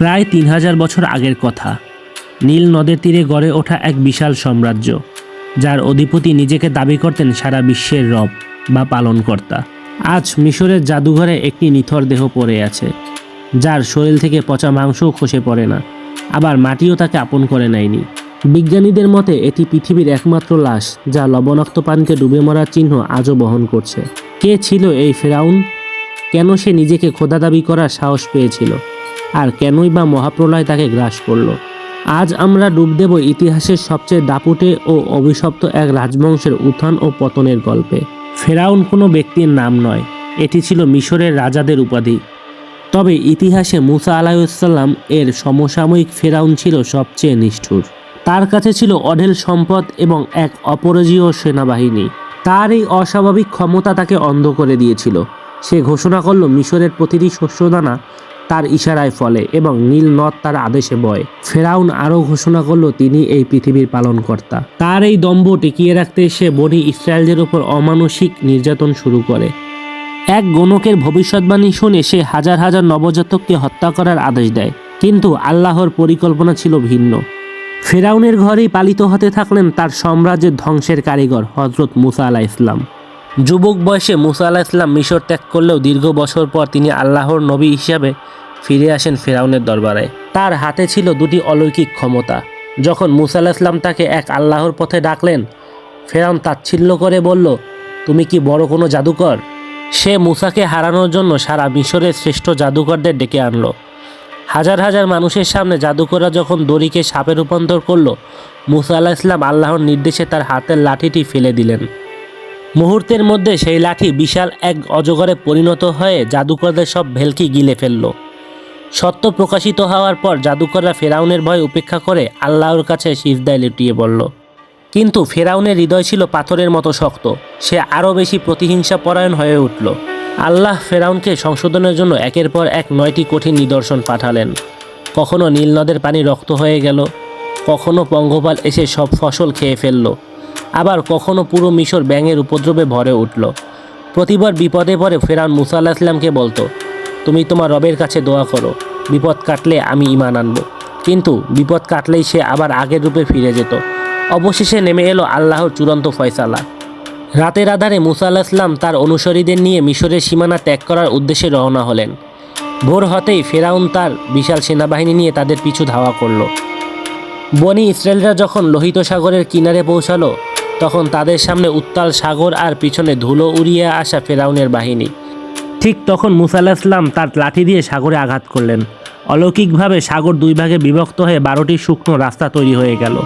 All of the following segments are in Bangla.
প্রায় তিন হাজার বছর আগের কথা। নীল নদের তীরে গড়ে ওঠা এক বিশাল সাম্রাজ্য, যার অধিপতি নিজেকে দাবি করতেন সারা বিশ্বের রব বা পালনকর্তা। আজ মিশরের জাদুঘরে একটি নিথর দেহ পড়ে আছে, যার শরীর থেকে পচা মাংসও খসে পড়ে না, আবার মাটিও তাকে আপন করে নেয়নি। বিজ্ঞানীদের মতে, এটি পৃথিবীর একমাত্র লাশ, যা লবণাক্ত পানিতে ডুবে মরার চিহ্ন আজও বহন করছে। কে ছিল এই ফেরাউন? কেন সে নিজেকে খোদা দাবি করার সাহস পেয়েছিল? আর কেনই বা মহাপ্রলয় তাকে গ্রাস করল। আজ আমরা ডুব দেব ইতিহাসের সবচেয়ে দাপুটে ও অভিশপ্ত এক রাজবংশের উত্থান ও পতনের গল্পে। ফেরাউন কোনো ব্যক্তির নাম নয়, এটি ছিল মিশরের রাজাদের উপাধি। তবে ইতিহাসে মুসা আলাইসাল্লাম এর সমসাময়িক ফেরাউন ছিল সবচেয়ে নিষ্ঠুর। তার কাছে ছিল অঢেল সম্পদ এবং এক অপরাজীয় সেনাবাহিনী। তার এই অস্বাভাবিক ক্ষমতা তাকে অন্ধ করে দিয়েছিল। সে ঘোষণা করল মিশরের প্রতিটি শস্যদানা তার ইশারায় ফলে এবং নীল নদ তার আদেশে বয়। ফেরাউন আরও ঘোষণা করল, তিনি এই পৃথিবীর পালনকর্তা। তার এই দম্ভ টিকিয়ে রাখতে সে বনি ইসরায়েলদের উপর অমানসিক নির্যাতন শুরু করে। এক গণকের ভবিষ্যৎবাণী শুনে সে হাজার হাজার নবজাতককে হত্যা করার আদেশ দেয়, কিন্তু আল্লাহর পরিকল্পনা ছিল ভিন্ন। ফেরাউনের ঘরেই পালিত হতে থাকলেন তার সাম্রাজ্যের ধ্বংসের কারিগর হজরত মুসা আলাহ ইসলাম যুবক বয়সে মুসা আলাহ ইসলাম মিশর ত্যাগ করলেও দীর্ঘ বছর পর তিনি আল্লাহর নবী হিসাবে ফিরে আসেন ফেরাউনের দরবারে। তার হাতে ছিল দুটি অলৌকিক ক্ষমতা। যখন মুসা ইসলাম তাকে এক আল্লাহর পথে ডাকলেন, ফেরাউন তাচ্ছিল্য করে বলল, তুমি কি বড় কোনো জাদুকর? সে মুসাকে হারানোর জন্য সারা মিশরের শ্রেষ্ঠ জাদুকরদের ডেকে আনলো। হাজার হাজার মানুষের সামনে জাদুকররা যখন দড়িকে সাপে রূপান্তর করল, মুসা আলাহ ইসলাম আল্লাহর নির্দেশে তার হাতের লাঠিটি ফেলে দিলেন। মুহূর্তের মধ্যে সেই লাঠি বিশাল এক অজগরে পরিণত হয়ে জাদুকরদের সব ভেলকি গিলে ফেলল। সত্য প্রকাশিত হওয়ার পর জাদুকররা ফেরাউনের ভয় উপেক্ষা করে আল্লাহর কাছে সিজদায় লুটিয়ে পড়ল। কিন্তু ফেরাউনের হৃদয় ছিল পাথরের মতো শক্ত। সে আরও বেশি প্রতিহিংসা পরায়ণ হয়ে উঠল। আল্লাহ ফেরাউনকে সংশোধনের জন্য একের পর এক নয়টি কঠিন নিদর্শন পাঠালেন। কখনো নীল নদের পানি রক্ত হয়ে গেল, কখনো পঙ্গপাল এসে সব ফসল খেয়ে ফেলল, আবার কখনো পুরো মিশর ব্যাঙের উপদ্রবে ভরে উঠল। প্রতিবার বিপদে পড়ে ফেরাউন মুসা আল্লাহ ইসলামকে বলতো তুমি তোমার রবের কাছে দোয়া করো, বিপদ কাটলে আমি ইমান আনব। কিন্তু বিপদ কাটলেই সে আবার আগের রূপে ফিরে যেত। অবশেষে নেমে এলো আল্লাহর চূড়ান্ত ফয়সালা। রাতের আধারে মুসা ইসলাম তার অনুসারীদের নিয়ে মিশরের সীমানা ত্যাগ করার উদ্দেশ্যে রওনা হলেন। ভোর হতেই ফেরাউন তার বিশাল সেনাবাহিনী নিয়ে তাদের পিছু ধাওয়া করল। বনি ইসরায়েলরা যখন লোহিত সাগরের কিনারে পৌঁছালো, তখন তাদের সামনে উত্তাল সাগর আর পিছনে ধুলো উড়িয়ে আসা ফেরাউনের বাহিনী। ঠিক তখন মুসা ইসলাম তার লাঠি দিয়ে সাগরে আঘাত করলেন। অলৌকিকভাবে সাগর দুই ভাগে বিভক্ত হয়ে বারোটি শুকনো রাস্তা তৈরি হয়ে গেল।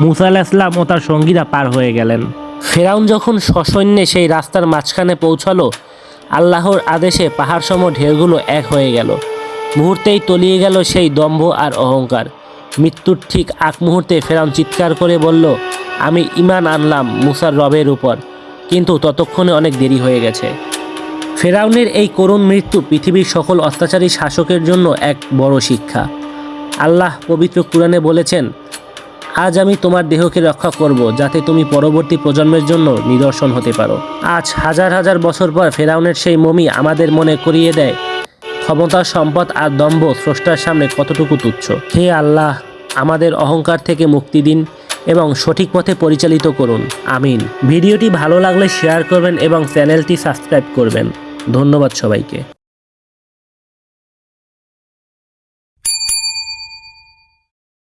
মুসা ইসলাম ও তার সঙ্গীরা পার হয়ে গেলেন। ফেরাউন যখন সসৈন্যে সেই রাস্তার মাঝখানে পৌঁছালো, আল্লাহর আদেশে পাহাড়সম ঢেউগুলো এক হয়ে গেল। মুহূর্তেই তলিয়ে গেল সেই দম্ভ আর অহংকার। মৃত্যুর ঠিক আগ মুহূর্তে ফেরাউন চিৎকার করে বলল, আমি ইমান আনলাম মুসার রবের উপর, কিন্তু ততক্ষণে অনেক দেরি হয়ে গেছে। ফেরাউনের এই করুণ মৃত্যু পৃথিবীর সকল অত্যাচারী শাসকের জন্য এক বড় শিক্ষা। আল্লাহ পবিত্র কুরআনে বলেছেন, আজ আমি তোমার দেহকে রক্ষা করব, যাতে তুমি পরবর্তী প্রজন্মের জন্য নিদর্শন হতে পারো। আজ হাজার হাজার বছর পর ফেরাউনের সেই মমি আমাদের মনে করিয়ে দেয়, ক্ষমতা, সম্পদ আর দম্ভ স্রষ্টার সামনে কতটুকু তুচ্ছ। হে আল্লাহ, আমাদের অহংকার থেকে মুক্তি দিন। এবং সঠিক পথে পরিচালিত করুন। আমিন। ভিডিওটি ভালো লাগলে শেয়ার করবেন এবং চ্যানেলটি সাবস্ক্রাইব করবেন। ধন্যবাদ সবাইকে।